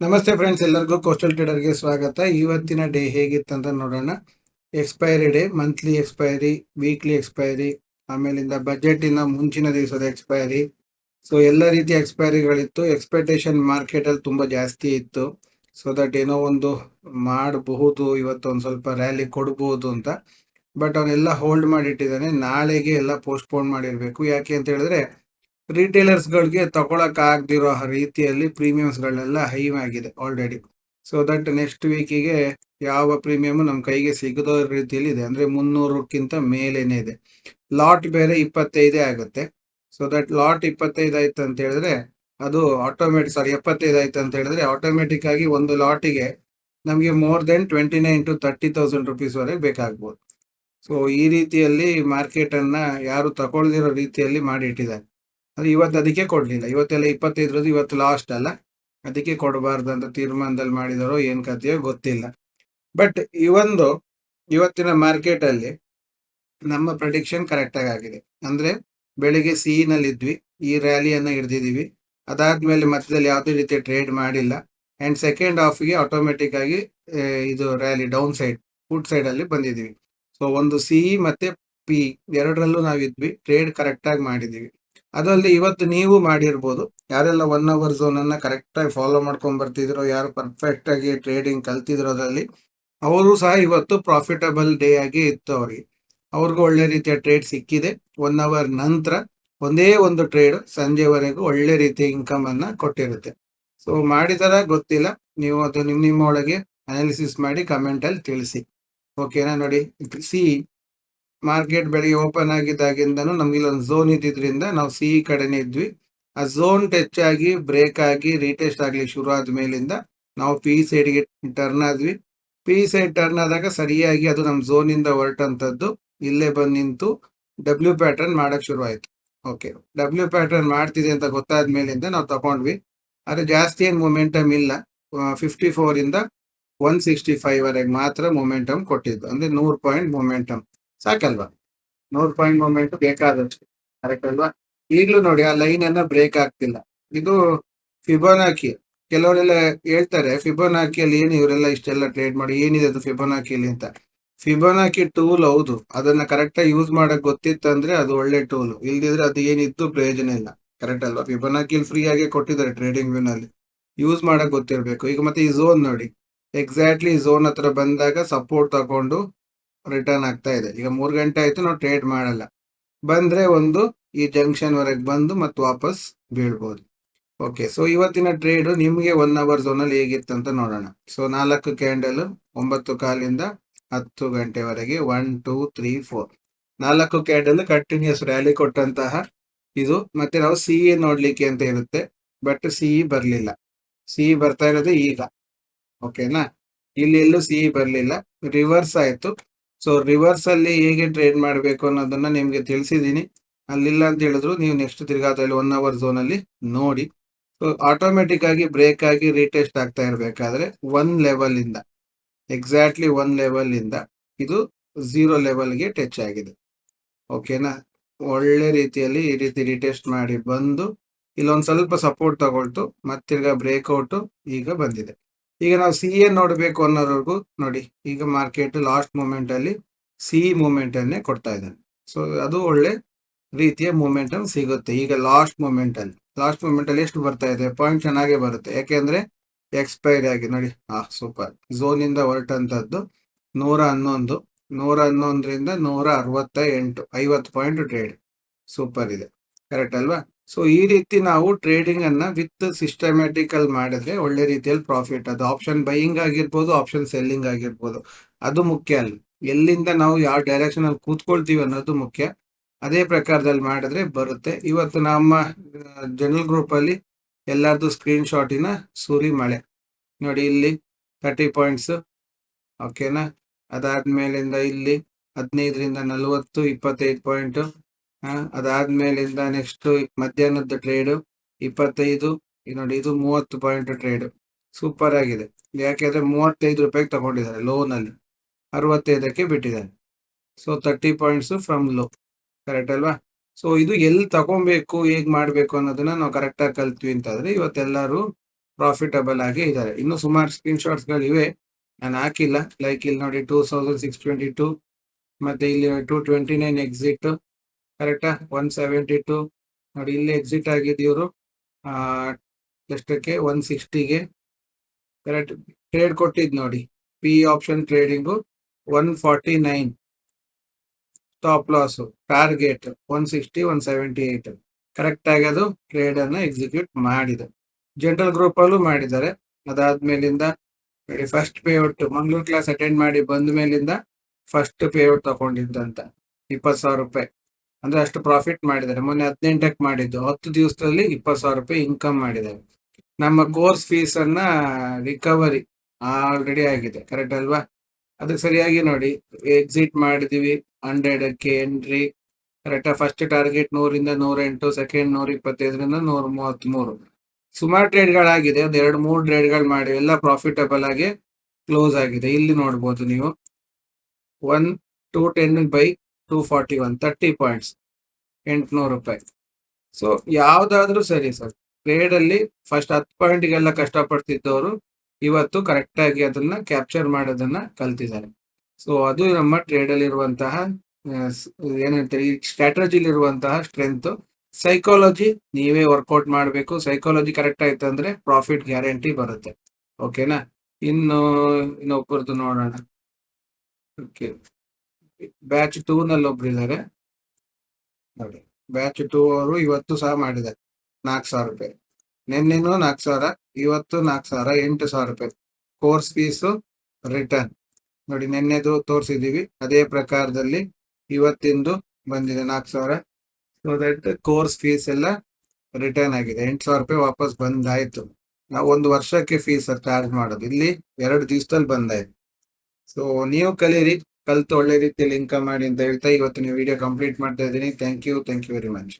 ನಮಸ್ತೆ ಫ್ರೆಂಡ್ಸ್ ಎಲ್ಲರಿಗೂ ಕೋಸ್ಟಲ್ ಟ್ರೇಡರ್ಗೆ ಸ್ವಾಗತ. ಇವತ್ತಿನ ಡೇ ಹೇಗಿತ್ತು ಅಂತ ನೋಡೋಣ. Expiry day monthly expiry weekly expiry ಆಮೇಲಿಂದ ಬಜೆಟಿನ ಮುಂಚಿನ ದಿವಸದ ಎಕ್ಸ್ಪೈರಿ ಸೊ ಎಲ್ಲ ರೀತಿಯ ಎಕ್ಸ್ಪೈರಿಗಳಿತ್ತು ಎಕ್ಸ್ಪೆಕ್ಟೇಷನ್ ಮಾರ್ಕೆಟಲ್ಲಿ ತುಂಬ ಜಾಸ್ತಿ ಇತ್ತು. ಸೊ ದಟ್ ಏನೋ ಒಂದು ಮಾಡಬಹುದು ಇವತ್ತು ಒಂದು ಸ್ವಲ್ಪ ರ್ಯಾಲಿ ಕೊಡ್ಬೋದು ಅಂತ. ಬಟ್ ಅವನ್ನೆಲ್ಲ ಹೋಲ್ಡ್ ಮಾಡಿಟ್ಟಿದ್ದಾನೆ. ನಾಳೆಗೆ ಎಲ್ಲ ಪೋಸ್ಟ್ಪೋನ್ ಮಾಡಿರಬೇಕು. ಯಾಕೆ ಅಂತ ಹೇಳಿದ್ರೆ ರಿಟೇಲರ್ಸ್ಗಳಿಗೆ ತಗೊಳಕ್ ಆಗದಿರೋ ರೀತಿಯಲ್ಲಿ ಪ್ರೀಮಿಯಮ್ಸ್ಗಳೆಲ್ಲ ಹೈ ಆಗಿದೆ ಆಲ್ರೆಡಿ ಸೊ ದಟ್ ನೆಕ್ಸ್ಟ್ ವೀಕಿಗೆ ಯಾವ ಪ್ರೀಮಿಯಮ್ ನಮ್ಮ ಕೈಗೆ ಸಿಗದೋ ರೀತಿಯಲ್ಲಿ ಇದೆ. ಅಂದ್ರೆ ಮುನ್ನೂರಕ್ಕಿಂತ ಮೇಲೇನೆ ಇದೆ. ಲಾಟ್ ಬೇರೆ ಇಪ್ಪತ್ತೈದೇ ಆಗುತ್ತೆ. ಸೊ ದಟ್ ಲಾಟ್ ಇಪ್ಪತ್ತೈದು ಆಯ್ತು ಅಂತ ಹೇಳಿದ್ರೆ ಅದು ಆಟೋಮೆಟಿಕ್ ಸಾರಿ ಎಪ್ಪತ್ತೈದು ಆಯ್ತು ಅಂತ ಹೇಳಿದ್ರೆ ಆಟೋಮೆಟಿಕ್ ಆಗಿ ಒಂದು ಲಾಟಿಗೆ ನಮಗೆ more than twenty nine to thirty thousand rupees ವರೆಗೆ ಬೇಕಾಗ್ಬೋದು. ಸೊ ಈ ರೀತಿಯಲ್ಲಿ ಮಾರ್ಕೆಟನ್ನು ಯಾರು ತಗೊಳ್ದಿರೋ ರೀತಿಯಲ್ಲಿ ಮಾಡಿ ಇಟ್ಟಿದ್ದಾರೆ. ಅದು ಇವತ್ತು ಅದಕ್ಕೆ ಕೊಡಲಿಲ್ಲ. ಇವತ್ತೆಲ್ಲ ಇಪ್ಪತ್ತೈದರದ್ದು ಇವತ್ತು ಲಾಸ್ಟ್ ಅಲ್ಲ. ಅದಕ್ಕೆ ಕೊಡಬಾರ್ದು ಅಂತ ತೀರ್ಮಾನದಲ್ಲಿ ಮಾಡಿದಾರೋ ಏನು ಕಥೆಯೋ ಗೊತ್ತಿಲ್ಲ. ಬಟ್ ಇವೊಂದು ಇವತ್ತಿನ ಮಾರ್ಕೆಟ್ ಅಲ್ಲಿ ನಮ್ಮ ಪ್ರಡಿಕ್ಷನ್ ಕರೆಕ್ಟಾಗಿ ಆಗಿದೆ. ಅಂದ್ರೆ ಬೆಳಿಗ್ಗೆ ಸಿ ನಲ್ಲಿ ಇದ್ವಿ. ಈ ರ್ಯಾಲಿಯನ್ನು ಹಿಡ್ದಿದೀವಿ ಅದಾದ್ಮೇಲೆ ಮಧ್ಯದಲ್ಲಿ ಯಾವುದೇ ರೀತಿ ಟ್ರೇಡ್ ಮಾಡಿಲ್ಲ. ಆ್ಯಂಡ್ ಸೆಕೆಂಡ್ ಹಾಫ್ಗೆ ಆಟೋಮೆಟಿಕ್ ಆಗಿ ಇದು rally down side put side ಅಲ್ಲಿ ಬಂದಿದೀವಿ ಸೊ ಒಂದು ಸಿ ಮತ್ತೆ ಪಿ ಎರಡರಲ್ಲೂ ನಾವಿದ್ವಿ. ಟ್ರೇಡ್ ಕರೆಕ್ಟ್ ಆಗಿ ಅದಲ್ಲದೆ ಇವತ್ತು ನೀವು ಮಾಡಿರ್ಬೋದು. ಯಾರೆಲ್ಲ ಒನ್ ಅವರ್ ಝೋನ್ ಅನ್ನ ಕರೆಕ್ಟ್ ಆಗಿ ಫಾಲೋ ಮಾಡ್ಕೊಂಡು ಬರ್ತಿದ್ರು, ಯಾರು ಪರ್ಫೆಕ್ಟ್ ಆಗಿ ಟ್ರೇಡಿಂಗ್ ಕಲ್ತಿದ್ರೋದ್ರಲ್ಲಿ, ಅವರು ಸಹ ಇವತ್ತು ಪ್ರಾಫಿಟಬಲ್ ಡೇ ಆಗಿ ಇತ್ತು ಅವರಿಗೆ. ಅವ್ರಿಗೂ ಒಳ್ಳೆ ರೀತಿಯ ಟ್ರೇಡ್ ಸಿಕ್ಕಿದೆ. ಒನ್ ಅವರ್ ನಂತರ ಒಂದೇ ಒಂದು ಟ್ರೇಡ್ ಸಂಜೆವರೆಗೂ ಒಳ್ಳೆ ರೀತಿಯ ಇನ್ಕಮ್ ಅನ್ನ ಕೊಟ್ಟಿರುತ್ತೆ. ಸೊ ಮಾಡಿದಾರ ಗೊತ್ತಿಲ್ಲ. ನೀವು ಅದು ನಿಮ್ಮ ನಿಮ್ಮ ಒಳಗೆ ಅನಾಲಿಸಿಸ್ ಮಾಡಿ ಕಮೆಂಟಲ್ಲಿ ತಿಳಿಸಿ. ಓಕೆನಾ ನೋಡಿ. ಸಿ ಮಾರ್ಕೆಟ್ ಬೆಳಿಗ್ಗೆ ಓಪನ್ ಆಗಿದ್ದಾಗಿಂದನು ನಮ್ಗೆ ಇಲ್ಲೊಂದು ಝೋನ್ ಇದ್ದಿದ್ರಿಂದ ನಾವು ಸಿ ಕಡೆನೇ ಇದ್ವಿ. ಆ ಝೋನ್ ಟಚ್ ಆಗಿ, ಬ್ರೇಕ್ ಆಗಿ, ರೀಟೆಸ್ಟ್ ಆಗಲಿ ಶುರು ಆದ ಮೇಲಿಂದ ನಾವು ಪಿ ಸೈಡ್ಗೆ ಟರ್ನ್ ಆದ್ವಿ. ಪಿ ಸೈಡ್ ಟರ್ನ್ ಆದಾಗ ಸರಿಯಾಗಿ ಅದು ನಮ್ಮ ಝೋನ್ ಇಂದ ಹೊರಟಂತದ್ದು ಇಲ್ಲೇ ಬಂದು ನಿಂತು ಡಬ್ಲ್ಯೂ ಪ್ಯಾಟರ್ನ್ ಮಾಡಕ್ ಶುರು ಆಯ್ತು. ಓಕೆ ಡಬ್ಲ್ಯೂ ಪ್ಯಾಟರ್ನ್ ಮಾಡ್ತಿದೆ ಅಂತ ಗೊತ್ತಾದ ಮೇಲಿಂದ ನಾವು ತಗೊಂಡ್ವಿ. ಆದ್ರೆ ಜಾಸ್ತಿ ಏನು ಮೊಮೆಂಟಮ್ ಇಲ್ಲ. ಫಿಫ್ಟಿ ಇಂದ ಒನ್ ಸಿಕ್ಸ್ಟಿ ಫೈವ್ ವರೆಗೆ ಮಾತ್ರ ಮೊಮೆಂಟಮ್ ಕೊಟ್ಟಿದ್ದು. ಅಂದ್ರೆ ನೂರು ಪಾಯಿಂಟ್ ಮೊಮೆಂಟಮ್ ಸಾಕಲ್ವಾ? ನೋಡ್ ಪಾಯಿಂಟ್ ಮೊಮೆಂಟ್ ಬೇಕಾದಷ್ಟು ಕರೆಕ್ಟ್ ಅಲ್ವಾ ಈಗಲೂ ನೋಡಿ ಆ ಲೈನ್ ಅನ್ನ ಬ್ರೇಕ್ ಆಗ್ತಿಲ್ಲ. ಇದು ಫಿಬೋನಾಕಿ ಕೆಲವರೆಲ್ಲ ಹೇಳ್ತಾರೆ ಫಿಬೋನಾಕಿಯಲ್ಲಿ ಏನು ಇವರೆಲ್ಲ ಇಷ್ಟೆಲ್ಲ ಟ್ರೇಡ್ ಮಾಡಿ, ಏನಿದೆ ಅದು ಫಿಬೋನಾಕಿಯಲ್ಲಿ ಅಂತ? ಫಿಬೋನಾಕಿ ಟೂಲ್ ಹೌದು. ಅದನ್ನ ಕರೆಕ್ಟ್ ಆಗಿ ಯೂಸ್ ಮಾಡಕ್ ಗೊತ್ತಿತ್ತಂದ್ರೆ ಅದು ಒಳ್ಳೆ ಟೂಲ್ ಇಲ್ದಿದ್ರೆ ಅದು ಏನಿತ್ತು ಪ್ರಯೋಜನ ಇಲ್ಲ. ಕರೆಕ್ಟ್ ಅಲ್ವಾ? ಫಿಬೋನಾಕಿಲ್ ಫ್ರೀ ಆಗಿ ಕೊಟ್ಟಿದ್ದಾರೆ ಟ್ರೇಡಿಂಗ್ ವ್ಯೂನಲ್ಲಿ ಯೂಸ್ ಮಾಡಕ್ ಗೊತ್ತಿರ್ಬೇಕು. ಈಗ ಮತ್ತೆ ಈ ಝೋನ್ ನೋಡಿ. ಎಕ್ಸಾಕ್ಟ್ಲಿ ಝೋನ್ ಹತ್ರ ಬಂದಾಗ ಸಪೋರ್ಟ್ ತಗೊಂಡು ರಿಟರ್ನ್ ಆಗ್ತಾ ಇದೆ. ಈಗ ಮೂರು ಗಂಟೆ ಆಯ್ತು, ನಾವು ಟ್ರೇಡ್ ಮಾಡಲ್ಲ. ಬಂದ್ರೆ ಒಂದು ಈ ಜಂಕ್ಷನ್ ವರೆಗೆ ಬಂದು ಮತ್ತೆ ವಾಪಸ್ ಬೀಳ್ಬೋದು. ಓಕೆ ಸೊ ಇವತ್ತಿನ ಟ್ರೇಡ್ ನಿಮಗೆ ಒನ್ ಅವರ್ ಝೋನಲ್ಲಿ ಹೇಗಿತ್ತು ಅಂತ ನೋಡೋಣ. ಸೊ ನಾಲ್ಕು ಕ್ಯಾಂಡಲ್ ಒಂಬತ್ತು ಕಾಲಿಂದ ಹತ್ತು ಗಂಟೆವರೆಗೆ ಒನ್ ಟೂ ತ್ರೀ ಫೋರ್ ನಾಲ್ಕು ಕ್ಯಾಂಡಲ್ ಕಂಟಿನ್ಯೂಸ್ ರ್ಯಾಲಿ ಕೊಟ್ಟಂತಹ ಇದು. ಮತ್ತೆ ನಾವು ಸಿ ಎ ನೋಡ್ಲಿಕ್ಕೆ ಅಂತ ಇರುತ್ತೆ ಬಟ್ ಸಿ ಬರ್ಲಿಲ್ಲ. ಸಿ ಬರ್ತಾ ಇರೋದು ಈಗ. ಓಕೆನಾ ಇಲ್ಲಿ ಎಲ್ಲೂ ಸಿ ಬರ್ಲಿಲ್ಲ. ರಿವರ್ಸ್ ಆಯ್ತು. ಸೊ ರಿವರ್ಸ್ ಅಲ್ಲಿ ಹೇಗೆ ಟ್ರೇಡ್ ಮಾಡಬೇಕು ಅನ್ನೋದನ್ನ ನಿಮ್ಗೆ ತಿಳಿಸಿದೀನಿ ಅಲ್ಲಿಲ್ಲ ಅಂತ ಹೇಳಿದ್ರು ನೀವು ನೆಕ್ಸ್ಟ್ ತಿರ್ಗಾದಲ್ಲಿ ಒನ್ ಅವರ್ ಝೋನ್ ಅಲ್ಲಿ ನೋಡಿ. ಸೊ ಆಟೋಮೆಟಿಕ್ ಆಗಿ ಬ್ರೇಕ್ ಆಗಿ ರೀಟೆಸ್ಟ್ ಆಗ್ತಾ ಇರಬೇಕಾದ್ರೆ ಒನ್ ಲೆವೆಲ್ ಇಂದ ಎಕ್ಸಾಕ್ಟ್ಲಿ ಒನ್ ಲೆವೆಲ್ ಇಂದ ಇದು ಝೀರೋ ಲೆವೆಲ್ಗೆ ಟಚ್ ಆಗಿದೆ. ಓಕೆನಾ ಒಳ್ಳೆ ರೀತಿಯಲ್ಲಿ ಈ ರೀತಿ ರಿಟೆಸ್ಟ್ ಮಾಡಿ ಬಂದು ಇಲ್ಲೊಂದು ಸ್ವಲ್ಪ ಸಪೋರ್ಟ್ ತಗೊಳ್ತು ಮತ್ತಿರ್ಗ ಬ್ರೇಕ್ಔಟ್ ಈಗ ಬಂದಿದೆ. ಈಗ ನಾವು ಸಿ ಎ ನೋಡಬೇಕು ಅನ್ನೋರ್ಗು ನೋಡಿ, ಈಗ ಮಾರ್ಕೆಟ್ ಲಾಸ್ಟ್ ಮೂಮೆಂಟ್ ಅಲ್ಲಿ ಸಿ ಮೂಮೆಂಟ್ ಅನ್ನೇ ಕೊಡ್ತಾ ಇದ್ದಾನೆ. ಸೊ ಅದು ಒಳ್ಳೆ ರೀತಿಯ ಮೂಮೆಂಟಮ್ ಸಿಗುತ್ತೆ ಈಗ ಲಾಸ್ಟ್ ಮೂಮೆಂಟ್ ಅಲ್ಲಿ. ಲಾಸ್ಟ್ ಮೂಮೆಂಟ್ ಅಲ್ಲಿ ಎಷ್ಟು ಬರ್ತಾ ಇದೆ? ಪಾಯಿಂಟ್ ಚೆನ್ನಾಗೇ ಬರುತ್ತೆ. ಯಾಕೆಂದ್ರೆ ಎಕ್ಸ್ಪೈರಿ ಆಗಿ ನೋಡಿ, ಆ ಸೂಪರ್ ಝೋನ್ ಇಂದ ಹೊರಟಂತದ್ದು ನೂರ ಹನ್ನೊಂದು. ನೂರ ಹನ್ನೊಂದರಿಂದ ನೂರ ಅರವತ್ತ ಎಂಟು. ಐವತ್ತು ಪಾಯಿಂಟ್ ಟ್ರೇಡ್ ಸೂಪರ್ ಇದೆ. ಕರೆಕ್ಟ್ ಅಲ್ವಾ? ಸೊ ಈ ರೀತಿ ನಾವು ಟ್ರೇಡಿಂಗ್ ಅನ್ನ ವಿತ್ ಸಿಸ್ಟಮ್ಯಾಟಿಕಲ್ ಮಾಡಿದ್ರೆ ಒಳ್ಳೆ ರೀತಿಯಲ್ಲಿ ಪ್ರಾಫಿಟ್ ಅದು ಆಪ್ಷನ್ ಬೈಯಿಂಗ್ ಆಗಿರ್ಬೋದು ಆಪ್ಷನ್ ಸೆಲ್ಲಿಂಗ್ ಆಗಿರ್ಬೋದು. ಅದು ಮುಖ್ಯ ಅಲ್ಲ. ಎಲ್ಲಿಂದ ನಾವು ಯಾವ ಡೈರೆಕ್ಷನ್ ಅಲ್ಲಿ ಕೂತ್ಕೊಳ್ತೀವಿ ಅನ್ನೋದು ಮುಖ್ಯ. ಅದೇ ಪ್ರಕಾರದಲ್ಲಿ ಮಾಡಿದ್ರೆ ಬರುತ್ತೆ. ಇವತ್ತು ನಮ್ಮ ಜನರಲ್ ಗ್ರೂಪ್ ಅಲ್ಲಿ ಎಲ್ಲಾರ್ದು ಸ್ಕ್ರೀನ್ ಶಾಟಿನ ಸೂರಿ ಮಳೆ. ನೋಡಿ ಇಲ್ಲಿ ತರ್ಟಿ ಪಾಯಿಂಟ್ಸ್ ಓಕೆನಾ ಅದಾದ್ಮೇಲಿಂದ ಇಲ್ಲಿ ಹದಿನೈದರಿಂದ ನಲವತ್ತು, ಇಪ್ಪತ್ತೈದು ಪಾಯಿಂಟ್ ಅದಾದ್ಮೇಲಿಂದ ನೆಕ್ಸ್ಟ್ ಮಧ್ಯಾಹ್ನದ ಟ್ರೇಡ್ ಇಪ್ಪತ್ತೈದು ನೋಡಿ ಇದು ಮೂವತ್ತು ಪಾಯಿಂಟ್ ಟ್ರೇಡ್ ಸೂಪರ್ ಆಗಿದೆ. ಯಾಕೆಂದ್ರೆ ಮೂವತ್ತೈದು ರೂಪಾಯಿಗೆ ತಗೊಂಡಿದ್ದಾರೆ ಲೋನ್ ಅಲ್ಲಿ. ಅರವತ್ತೈದಕ್ಕೆ ಬಿಟ್ಟಿದ್ದಾರೆ. So thirty points from low correct ಅಲ್ವಾ? ಸೊ ಇದು ಎಲ್ಲಿ ತಗೊಬೇಕು, ಹೇಗ್ ಮಾಡ್ಬೇಕು ಅನ್ನೋದನ್ನ ನಾವು ಕರೆಕ್ಟ್ ಆಗಿ ಕಲ್ತ್ವಿ ಅಂತಂದ್ರೆ ಇವತ್ತೆಲ್ಲರೂ ಪ್ರಾಫಿಟಬಲ್ ಆಗಿ ಇದ್ದಾರೆ. ಇನ್ನು ಸುಮಾರು ಸ್ಕ್ರೀನ್ ಶಾಟ್ಸ್ಗಳು ಇವೆ. ನಾನು ಹಾಕಿಲ್ಲ. ಲೈಕ್ ಇಲ್ಲಿ ನೋಡಿ two thousand six twenty two ಮತ್ತೆ ಇಲ್ಲಿ ಟೂ ಟ್ವೆಂಟಿ ನೈನ್ ಎಕ್ಸಿಟ್ ಕರೆಕ್ಟಾ? ಒನ್ ಸೆವೆಂಟಿ ಟು ನೋಡಿ, ಇಲ್ಲಿ ಎಕ್ಸಿಟ್ ಆಗಿದ್ದು ಇವರು ಎಷ್ಟಕ್ಕೆ? ಒನ್ ಸಿಕ್ಸ್ಟಿಗೆ ಕರೆಕ್ಟ್ ಟ್ರೇಡ್ ಕೊಟ್ಟಿದ್ ನೋಡಿ. P option trading one forty nine stop loss target one sixty one seventy eight correct ಆಗಿ ಅದು ಟ್ರೇಡ್ ಅನ್ನ ಎಕ್ಸಿಕ್ಯೂಟ್ ಮಾಡಿದೆ. ಜನರಲ್ ಗ್ರೂಪ್ ಅಲ್ಲೂ ಮಾಡಿದ್ದಾರೆ. ಅದಾದ್ಮೇಲಿಂದ first payout Mangalore class attend ಮಾಡಿ ಬಂದ ಮೇಲಿಂದ ಫಸ್ಟ್ ಪೇಔಟ್ ತಗೊಂಡಿದ್ದಂತ. ಇಪ್ಪತ್ತು ಸಾವಿರ ರೂಪಾಯಿ. ಅಂದ್ರೆ ಅಷ್ಟು ಪ್ರಾಫಿಟ್ ಮಾಡಿದ್ದಾರೆ. ಮೊನ್ನೆ ಹದಿನೆಂಟಕ್ಕೆ ಮಾಡಿದ್ದು. ಹತ್ತು ದಿವಸದಲ್ಲಿ ಇಪ್ಪತ್ತು ಸಾವಿರ ರೂಪಾಯಿ ಇನ್ಕಮ್ ಮಾಡಿದ್ದಾರೆ. ನಮ್ಮ ಕೋರ್ಸ್ ಫೀಸ್ ಅನ್ನ ರಿಕವರಿ ಆಲ್ರೆಡಿ ಆಗಿದೆ. ಕರೆಕ್ಟ್ ಅಲ್ವಾ? ಅದು ಸರಿಯಾಗಿ ನೋಡಿ. ಎಕ್ಸಿಟ್ ಮಾಡಿದೀವಿ. ಹಂಡ್ರೆಡಕ್ಕೆ ಎಂಟ್ರಿ ಕರೆಕ್ಟ್ ಫಸ್ಟ್ ಟಾರ್ಗೆಟ್ ನೂರಿಂದ ನೂರ ಎಂಟು ಸೆಕೆಂಡ್ ನೂರ ಇಪ್ಪತ್ತೈದರಿಂದ ನೂರ ಮೂವತ್ತ್ಮೂರು ಸುಮಾರು ಟ್ರೇಡ್ಗಳಾಗಿದೆ ಒಂದು ಎರಡು ಮೂರು ಟ್ರೇಡ್ಗಳು ಮಾಡಿ ಎಲ್ಲ ಪ್ರಾಫಿಟಬಲ್ ಆಗಿ ಕ್ಲೋಸ್ ಆಗಿದೆ. ಇಲ್ಲಿ ನೋಡ್ಬೋದು ನೀವು. One two ten by two forty one thirty points ಎಂಟುನೂರು ರೂಪಾಯಿ. ಸೊ ಯಾವ್ದಾದ್ರೂ ಸರಿ ಸರ್. ಟ್ರೇಡ್ ಅಲ್ಲಿ ಫಸ್ಟ್ ಹತ್ತು ಪಾಯಿಂಟ್ಗೆಲ್ಲ ಕಷ್ಟಪಡ್ತಿದ್ದವರು ಇವತ್ತು ಕರೆಕ್ಟಾಗಿ ಅದನ್ನ ಕ್ಯಾಪ್ಚರ್ ಮಾಡೋದನ್ನ ಕಲ್ತಿದ್ದಾರೆ. ಸೊ ಅದು ನಮ್ಮ ಟ್ರೇಡ್ ಅಲ್ಲಿ ಇರುವಂತಹ ಏನಂತಾರೆ ಈ ಸ್ಟ್ರಾಟಜಿಲಿ ಇರುವಂತಹ ಸ್ಟ್ರೆಂತ್ ಸೈಕಾಲಜಿ ನೀವೇ ವರ್ಕೌಟ್ ಮಾಡಬೇಕು. ಸೈಕಾಲಜಿ ಕರೆಕ್ಟ್ ಆಯ್ತು ಅಂದ್ರೆ ಪ್ರಾಫಿಟ್ ಗ್ಯಾರಂಟಿ ಬರುತ್ತೆ. ಓಕೆನಾ ಇನ್ನು ಇನ್ನೊಬ್ಬರದ್ದು ನೋಡೋಣ. ಓಕೆ ಬ್ಯಾಚ್ ಟೂ ನಲ್ಲಿ ಒಬ್ರು ಇದ್ದಾರೆ ನೋಡಿ ಬ್ಯಾಚ್ ಟೂ ಅವರು ಇವತ್ತು ಸಹ ಮಾಡಿದ್ದಾರೆ. ನಾಲ್ಕು ಸಾವಿರ ರೂಪಾಯಿ. ನಿನ್ನೆನೂ ನಾಲ್ಕು ಸಾವಿರ, ಇವತ್ತು ನಾಲ್ಕು ಸಾವಿರ, ಎಂಟು ಸಾವಿರ ರೂಪಾಯಿ. ಕೋರ್ಸ್ ಫೀಸು ರಿಟರ್ನ್ ನೋಡಿ, ನಿನ್ನೆದು ತೋರಿಸಿದೀವಿ ಅದೇ ಪ್ರಕಾರದಲ್ಲಿ ಇವತ್ತಿಂದು ಬಂದಿದೆ ನಾಲ್ಕು ಸಾವಿರ. ಸೊ ದಟ್ ಕೋರ್ಸ್ ಫೀಸ್ ಎಲ್ಲ ರಿಟರ್ನ್ ಆಗಿದೆ. ಎಂಟು ಸಾವಿರ ರೂಪಾಯಿ ವಾಪಸ್ ಬಂದಾಯ್ತು. ನಾವು ಒಂದು ವರ್ಷಕ್ಕೆ ಫೀಸ್ ಚಾರ್ಜ್ ಮಾಡೋದು. ಇಲ್ಲಿ ಎರಡು ದಿವಸದಲ್ಲಿ ಬಂದಾಯ್ತು. ಸೊ ನೀವು ಕಲೀರಿ. ಕಲ್ತು ಒಳ್ಳೆ ರೀತಿಯಲ್ಲಿ ಇನ್ಕಮ್ ಮಾಡಿ ಅಂತ ಹೇಳ್ತಾ ಇವತ್ತು ನೀವು ವಿಡಿಯೋ ಕಂಪ್ಲೀಟ್ ಮಾಡ್ತಾ ಇದ್ದೀನಿ. Thank you thank you very much